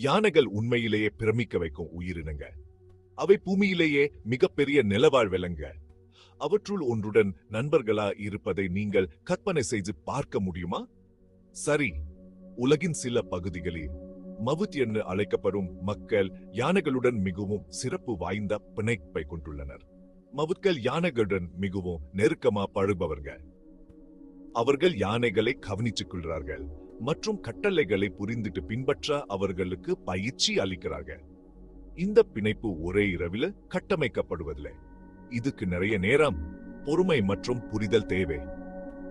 யானைகள் உண்மையிலேயே பிரமிக்க வைக்கும் உயிரினங்க. அவை பூமியிலேயே மிகப்பெரிய நிலவாழ் விலங்க. அவற்றுள் ஒன்றுடன் நண்பர்களா இருப்பதை நீங்கள் கற்பனை செய்து பார்க்க முடியுமா? சரி உலகின் சில பகுதிகளில் மவுத் என்று அழைக்கப்படும் மக்கள் யானைகளுடன் மிகவும் சிறப்பு வாய்ந்த பிணைப்பை கொண்டுள்ளனர். மவுத்கள் யானைகளுடன் மிகவும் நெருக்கமா பழுபவர்கள் அவர்கள் யானைகளை கவனித்துக் கொள்கிறார்கள். மற்றும் கட்டளைகளை புரிந்துட்டு பின்பற்ற அவர்களுக்கு பயிற்சி அளிக்கிறார்கள் இந்த பிணைப்பு ஒரே இரவில் கட்டமைக்கப்படுவதில்லை. இதுக்கு நிறைய நேரம் பொறுமை மற்றும் புரிதல் தேவை.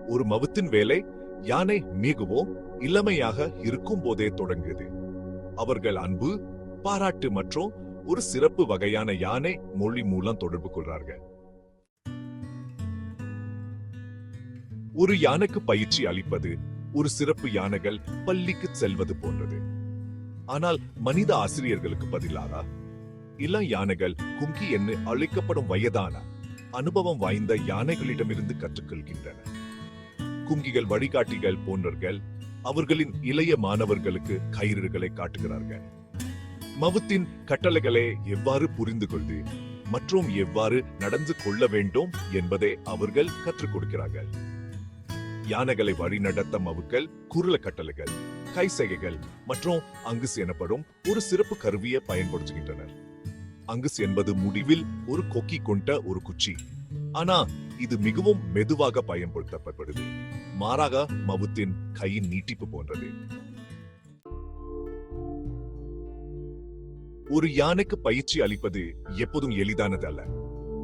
ஒரு மவுத்தின் வேலை யானை மிகவும் இளமையாக இருக்கும் போதே தொடங்குது. அவர்கள் அன்பு பாராட்டு மற்றும் ஒரு சிறப்பு வகையான யானை மொழி மூலம் தொடர்பு கொள்றார்கள். ஒரு யானைக்கு பயிற்சி அளிப்பது ஒரு சிறப்பு யானைகள் பள்ளிக்கு செல்வது போன்றது. ஆனால் மனித ஆசிரியர்களுக்கு பதிலாக இளம் யானைகள் கும்கி என்று அழைக்கப்படும் வயதான அனுபவம் வாய்ந்த யானைகளிடமிருந்து கற்றுக்கொள்கின்றன கும்கிகள் வழிகாட்டிகள் போன்றவர்கள் அவர்களின் இளைய மாணவர்களுக்கு கயிறுகளை காட்டுகிறார்கள். மவுத்தின் கட்டளைகளை எவ்வாறு புரிந்து கொள்வது மற்றும் எவ்வாறு நடந்து கொள்ள வேண்டும் என்பதை அவர்கள் கற்றுக் கொடுக்கிறார்கள். யானைகளை வழிநடத்த மவுக்கள் குரல கட்டளைகள் கைசைகைகள் மற்றும் அங்குஸ் எனப்படும் ஒரு சிறப்பு கருவியை பயன்படுத்துகின்றனர். அங்குஸ் என்பது முடிவில் ஒரு கொக்கி கொண்ட ஒரு குச்சி. ஆனா இது மிகவும் மெதுவாக பயன்படுத்தப்படுது மாறாக மவுத்தின் கையின் நீட்டிப்பு போன்றது. ஒரு யானைக்கு பயிற்சி அளிப்பது எப்போதும் எளிதானது அல்ல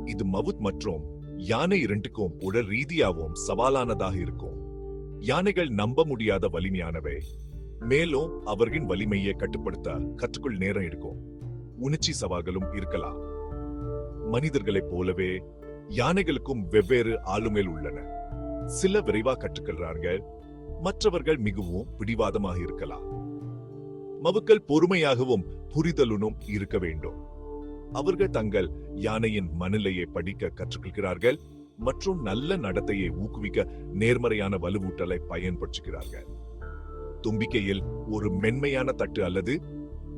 இது மவுத் மற்றும் யானை இரண்டுக்கும் உடல் ரீதியாகவும் சவாலானதாக இருக்கும். யானைகள் நம்ப முடியாத வலிமையானவை. மேலும் அவர்களின் வலிமையை கட்டுப்படுத்த கற்றுக்குள் நேரம் எடுக்கும். உணர்ச்சி சவால்களும் இருக்கலாம். மனிதர்களைப் போலவே யானைகளுக்கும் வெவ்வேறு ஆளுமைகள் உள்ளன. சில விரைவாக கற்றுக்கொள்றார்கள் மற்றவர்கள் மிகவும் பிடிவாதமாக இருக்கலாம். மவுக்கள் பொறுமையாகவும் புரிதலுனும் இருக்க வேண்டும். அவர்கள் தங்கள் யானையின் மனநிலையை படிக்க கற்றுக்கொள்கிறார்கள். மற்றும் நல்ல நடத்தையை ஊக்குவிக்க நேர்மறையான வலுவூட்டலை பயன்படுத்துகிறார்கள். தும்பிக்கையில் ஒரு மென்மையான தட்டு அல்லது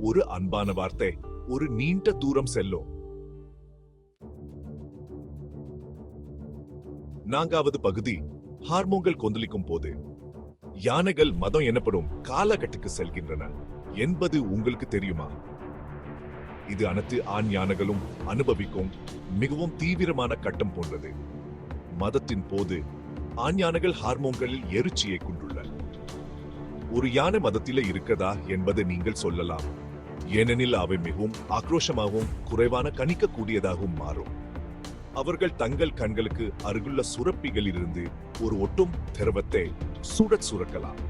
ஒரு அன்பான வார்த்தை ஒரு நீண்ட தூரம் செல்லும். நான்காவது பகுதி ஹார்மோன்கள் கொந்தளிக்கும் போது. யானைகள் மதம் எனப்படும் காலகட்டுக்கு செல்கின்றன. என்பது உங்களுக்கு தெரியுமா? இது அனைத்து ஆண் யானைகளும் அனுபவிக்கும் மிகவும் தீவிரமான கட்டம் போன்றது. மதத்தின் போது ஆண் யானைகள் ஹார்மோன்களில் எரிச்சியை கொண்டுள்ளன ஒரு யானை மதத்தில இருக்கதா என்பதை நீங்கள் சொல்லலாம். ஏனெனில் அவை மிகவும் ஆக்ரோஷமாகவும் குறைவான கணிக்கக்கூடியதாகவும் மாறும். அவர்கள் தங்கள் கண்களுக்கு அருகுள்ள சுரப்பிகளிலிருந்து ஒரு ஒட்டும் திரவத்தை சுடச் சுரக்கலாம்.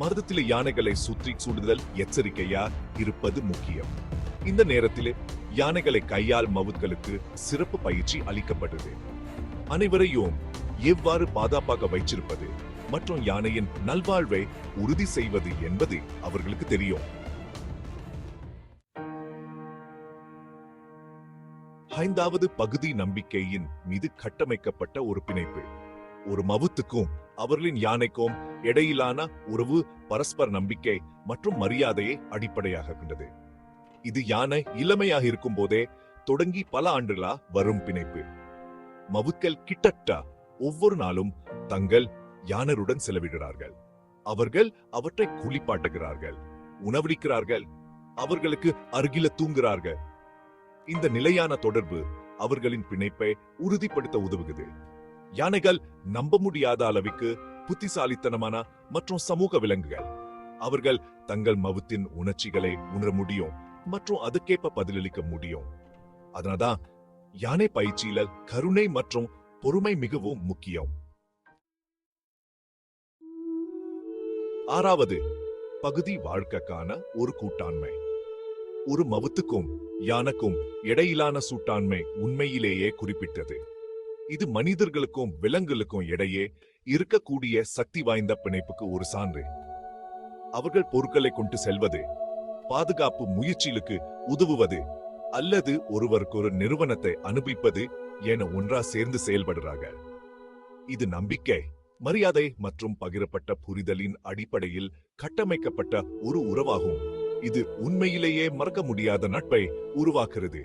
மருதத்திலே யானைகளை சுற்றி சுடுதல் எச்சரிக்கையா இருப்பது முக்கியம். இந்த நேரத்தில் யானைகளை கையால் மவுத்களுக்கு சிறப்பு பயிற்சி அளிக்கப்பட்டது. அனைவரையும் எவ்வாறு பாதுகாப்பாக வைச்சிருப்பது மற்றும் யானையின் நல்வாழ்வை உறுதி செய்வது என்பது அவர்களுக்கு தெரியும். ஐந்தாவது பகுதி நம்பிக்கையின் மீது கட்டமைக்கப்பட்ட ஒரு பிணைப்பு. ஒரு மவுத்துக்கும் அவர்களின் யானைக்கும் இடையிலான உறவு பரஸ்பர நம்பிக்கை மற்றும் மரியாதையை அடிப்படையாக கொண்டது இது யானை இளமையாக இருக்கும் போதே தொடங்கி பல ஆண்டுகளா வரும் பிணைப்பு. மவுக்கள் கிட்டத்தட்ட ஒவ்வொரு நாளும் தங்கள் யானருடன் செலவிடுகிறார்கள். அவர்கள் அவற்றை குளிப்பாட்டுகிறார்கள் உணவளிக்கிறார்கள் அவர்களுக்கு அருகில தூங்குகிறார்கள். இந்த நிலையான தொடர்பு அவர்களின் பிணைப்பை உறுதிப்படுத்த உதவுகிறது. யானைகள் நம்ப முடியாத அளவுக்கு புத்திசாலித்தனமான மற்றும் சமூக விலங்குகள். அவர்கள் தங்கள் மவுத்தின் உணர்ச்சிகளை உணர முடியும். மற்றும் அதுக்கேற்ப பதிலளிக்க முடியும். அதனால்தான் யானை பயிற்சியில கருணை மற்றும் பொறுமை மிகவும் முக்கியம். ஆறாவது பகுதி வாழ்க்கைக்கான ஒரு கூட்டாண்மை. ஒரு மவுத்துக்கும் யானைக்கும் இடையிலான சூட்டாண்மை உண்மையிலேயே குறிப்பிட்டது. இது மனிதர்களுக்கும் விலங்குகளுக்கும் இடையே இருக்கக்கூடிய சக்தி வாய்ந்த பிணைப்புக்கு ஒரு சான்று. அவர்கள் பொருட்களை கொண்டு செல்வது பாதுகாப்பு முயற்சிகளுக்கு உதவுவது அல்லது ஒருவருக்கு ஒரு நிறுவனத்தை அனுபவிப்பது என ஒன்றா சேர்ந்து செயல்படுறாங்க. இது நம்பிக்கை மரியாதை மற்றும் பகிரப்பட்ட புரிதலின் அடிப்படையில் கட்டமைக்கப்பட்ட ஒரு உறவாகும். இது உண்மையிலேயே மறக்க முடியாத நட்பை உருவாக்குறது